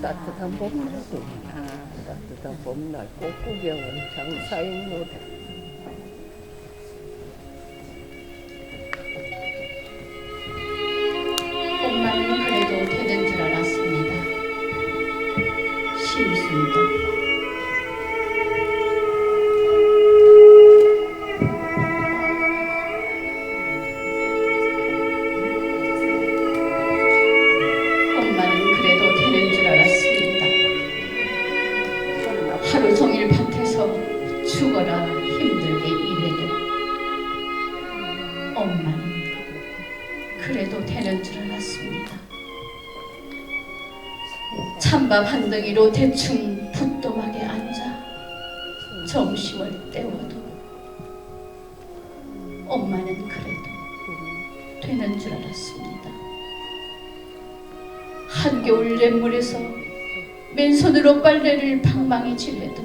따뜻한 봄날도 아, 따뜻한 봄날 꽃구경은 장사인 노래 엄마는 그래도 되는 줄 알았습니다. 심순도 죽어라 힘들게 일해도 엄마는 그래도 되는 줄 알았습니다. 찬밥 한 덩이로 대충 붓도막에 앉아 점심을 때워도 엄마는 그래도 되는 줄 알았습니다. 한겨울 냇물에서 맨손으로 빨래를 방망이 질해도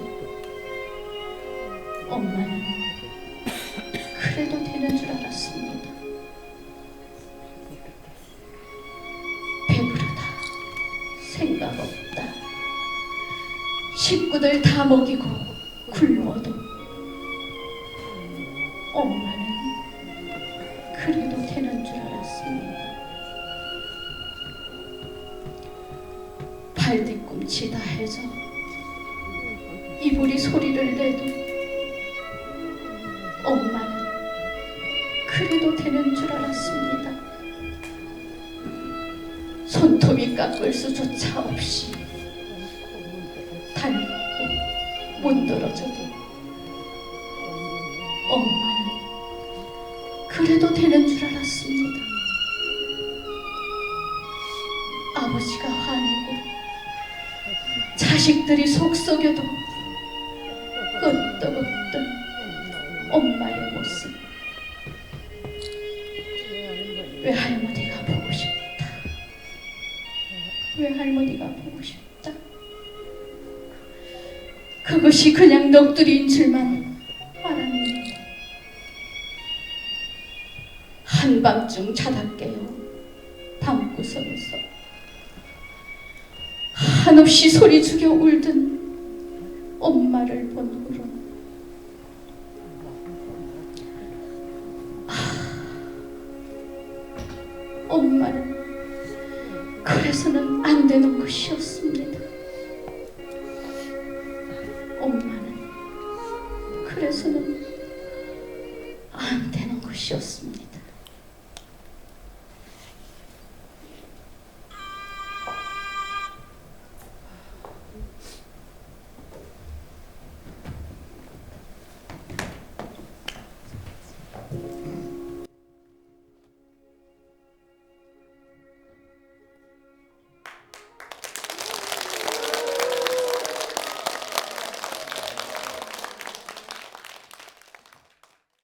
없다 식구들 다 먹이고 굶어도 엄마는 그래도 되는 줄 알았습니다. 발 뒤꿈치 다 해서 이불이 소리를 내도 엄마는 그래도 되는 줄 알았습니다. 손톱이 깎을 수조차 없이 달고 문드러져도 엄마는 그래도 되는 줄 알았습니다. 아버지가 화내고 자식들이 속썩여도 끄떡없던 엄마의 모습 외할머니가 보고 싶다. 그것이 그냥 넋두리인 줄만 알았는데 한밤중 자다 깨어 방구석에서 한없이 소리 죽여 울던 엄마를 본 후로. 아, 엄마는 그래서는 안 되는 것이었습니다. 엄마는 그래서는 안 되는 것이었습니다.